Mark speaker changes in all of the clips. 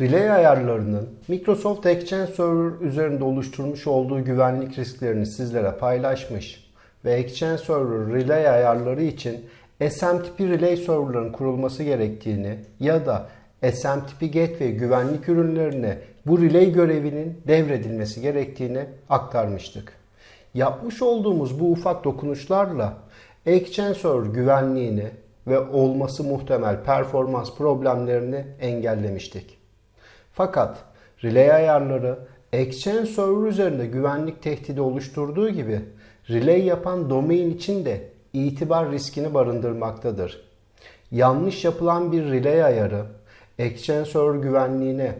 Speaker 1: Relay ayarlarının Microsoft Exchange Server üzerinde oluşturmuş olduğu güvenlik risklerini sizlere paylaşmış ve Exchange Server Relay ayarları için SMTP Relay serverların kurulması gerektiğini ya da SMTP Gateway güvenlik ürünlerine bu relay görevinin devredilmesi gerektiğini aktarmıştık. Yapmış olduğumuz bu ufak dokunuşlarla Exchange Server güvenliğini ve olması muhtemel performans problemlerini engellemiştik. Fakat relay ayarları Exchange Server üzerinde güvenlik tehdidi oluşturduğu gibi relay yapan domain için de itibar riskini barındırmaktadır. Yanlış yapılan bir relay ayarı Exchange Server güvenliğine,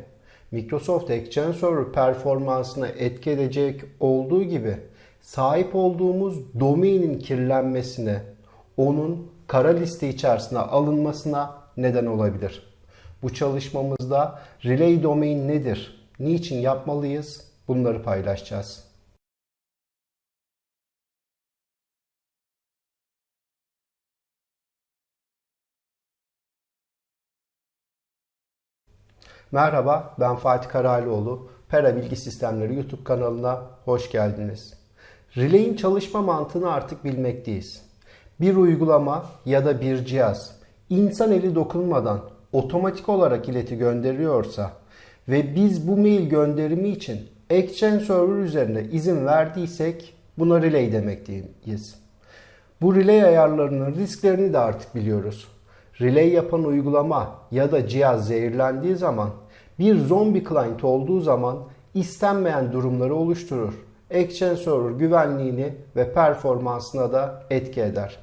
Speaker 1: Microsoft Exchange Server performansına etki edecek olduğu gibi sahip olduğumuz domainin kirlenmesine, onun kara liste içerisine alınmasına neden olabilir. Bu çalışmamızda Relay Domain nedir? Niçin yapmalıyız? Bunları paylaşacağız. Merhaba, ben Fatih Karalioğlu. Pera Bilgi Sistemleri YouTube kanalına hoş geldiniz. Relay'in çalışma mantığını artık bilmekteyiz. Bir uygulama ya da bir cihaz insan eli dokunmadan otomatik olarak ileti gönderiyorsa ve biz bu mail gönderimi için Exchange Server üzerine izin verdiysek buna relay demekteyiz. Bu relay ayarlarının risklerini de artık biliyoruz. Relay yapan uygulama ya da cihaz zehirlendiği zaman bir zombi client olduğu zaman istenmeyen durumları oluşturur. Exchange Server güvenliğini ve performansına da etki eder.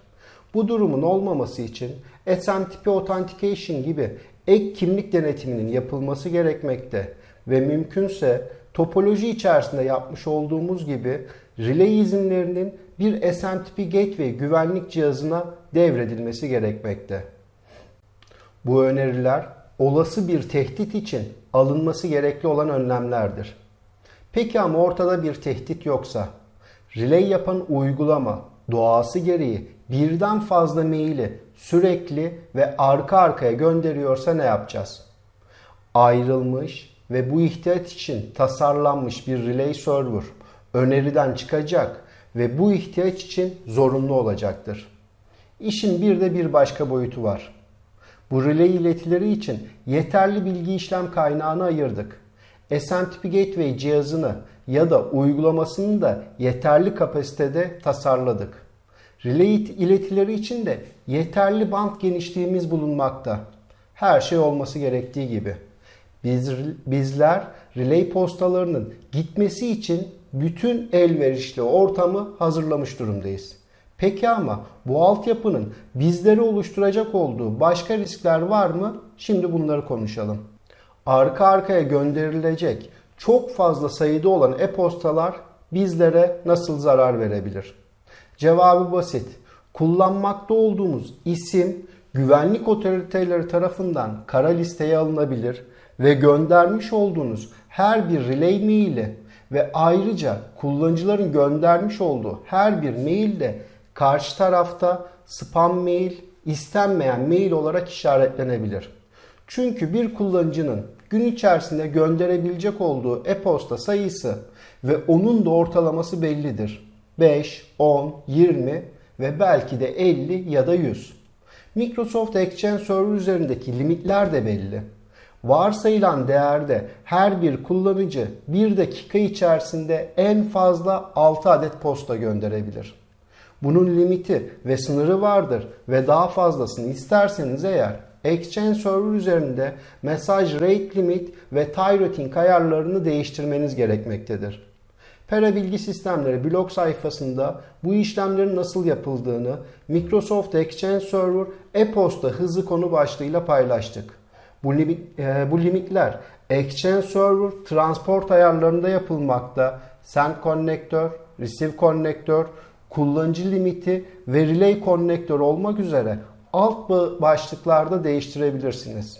Speaker 1: Bu durumun olmaması için SMTP Authentication gibi ek kimlik denetiminin yapılması gerekmekte ve mümkünse topoloji içerisinde yapmış olduğumuz gibi relay izinlerinin bir SMTP Gateway güvenlik cihazına devredilmesi gerekmekte. Bu öneriler olası bir tehdit için alınması gerekli olan önlemlerdir. Peki ama ortada bir tehdit yoksa, relay yapan uygulama doğası gereği birden fazla maili sürekli ve arka arkaya gönderiyorsa ne yapacağız? Ayrılmış ve bu ihtiyaç için tasarlanmış bir relay server öneriden çıkacak ve bu ihtiyaç için zorunlu olacaktır. İşin bir de bir başka boyutu var. Bu relay iletileri için yeterli bilgi işlem kaynağını ayırdık. SMTP Gateway cihazını ya da uygulamasını da yeterli kapasitede tasarladık. Relay iletileri için de yeterli band genişliğimiz bulunmakta. Her şey olması gerektiği gibi. Biz, bizler relay postalarının gitmesi için bütün elverişli ortamı hazırlamış durumdayız. Peki ama bu altyapının bizleri oluşturacak olduğu başka riskler var mı? Şimdi bunları konuşalım. Arka arkaya gönderilecek çok fazla sayıda olan e-postalar bizlere nasıl zarar verebilir? Cevabı basit. Kullanmakta olduğumuz isim güvenlik otoriteleri tarafından kara listeye alınabilir ve göndermiş olduğunuz her bir relay maili ve ayrıca kullanıcıların göndermiş olduğu her bir mail de karşı tarafta spam mail, istenmeyen mail olarak işaretlenebilir. Çünkü bir kullanıcının gün içerisinde gönderebilecek olduğu e-posta sayısı ve onun da ortalaması bellidir. 5, 10, 20 ve belki de 50 ya da 100. Microsoft Exchange Server üzerindeki limitler de belli. Varsayılan değerde her bir kullanıcı 1 dakika içerisinde en fazla 6 adet posta gönderebilir. Bunun limiti ve sınırı vardır ve daha fazlasını isterseniz eğer Exchange Server üzerinde mesaj rate limit ve tie routing ayarlarını değiştirmeniz gerekmektedir. Pera Bilgi Sistemleri blog sayfasında bu işlemlerin nasıl yapıldığını Microsoft Exchange Server e-posta hızı konu başlığıyla paylaştık. Bu, limit, e, bu limitler Exchange Server transport ayarlarında yapılmakta. Send konnektör, Receive konnektör, kullanıcı limiti ve Relay konnektör olmak üzere alt başlıklarda değiştirebilirsiniz.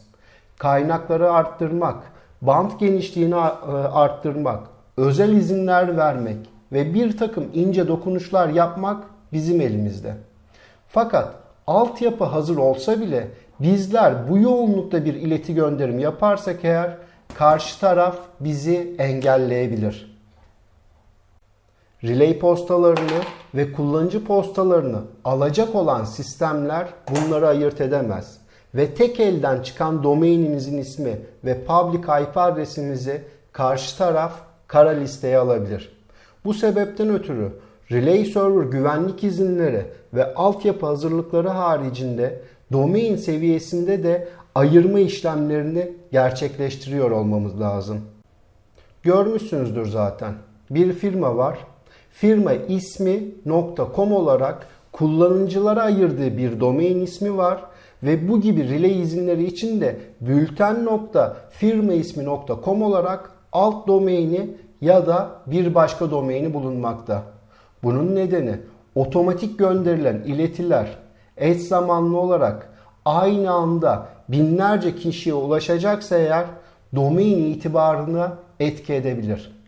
Speaker 1: Kaynakları arttırmak, band genişliğini e, arttırmak, özel izinler vermek ve bir takım ince dokunuşlar yapmak bizim elimizde. Fakat altyapı hazır olsa bile bizler bu yoğunlukta bir ileti gönderim yaparsak eğer karşı taraf bizi engelleyebilir. Relay postalarını ve kullanıcı postalarını alacak olan sistemler bunları ayırt edemez ve tek elden çıkan domaininizin ismi ve public IP adresinizi karşı taraf kara listeye alabilir. Bu sebepten ötürü Relay Server güvenlik izinleri ve altyapı hazırlıkları haricinde domain seviyesinde de ayırma işlemlerini gerçekleştiriyor olmamız lazım. Görmüşsünüzdür zaten. Bir firma var. Firma ismi .com olarak kullanıcılara ayırdığı bir domain ismi var ve bu gibi relay izinleri için de bülten.firmaismi.com olarak alt domaini ya da bir başka domaini bulunmakta. Bunun nedeni otomatik gönderilen iletiler eş zamanlı olarak aynı anda binlerce kişiye ulaşacaksa eğer domain itibarına etki edebilir.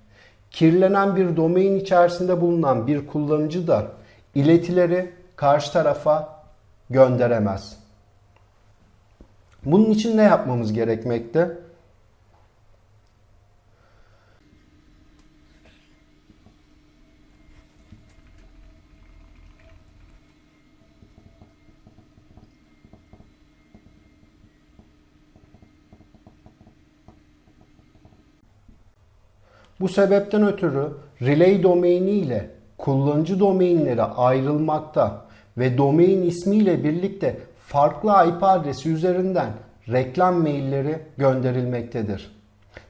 Speaker 1: Kirlenen bir domain içerisinde bulunan bir kullanıcı da iletileri karşı tarafa gönderemez. Bunun için ne yapmamız gerekmekte? Bu sebepten ötürü relay domaini ile kullanıcı domainleri ayrılmakta ve domain ismiyle birlikte farklı IP adresi üzerinden reklam mailleri gönderilmektedir.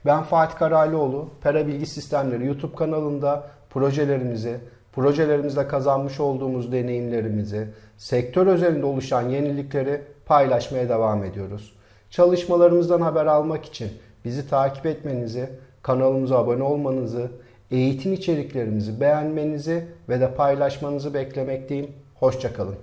Speaker 1: Ben Fatih Karaylıoğlu, Pera Bilgi Sistemleri YouTube kanalında projelerimizi, projelerimizde kazanmış olduğumuz deneyimlerimizi, sektör özelinde oluşan yenilikleri paylaşmaya devam ediyoruz. Çalışmalarımızdan haber almak için bizi takip etmenizi, kanalımıza abone olmanızı, eğitim içeriklerimizi beğenmenizi ve de paylaşmanızı beklemekteyim. Hoşçakalın.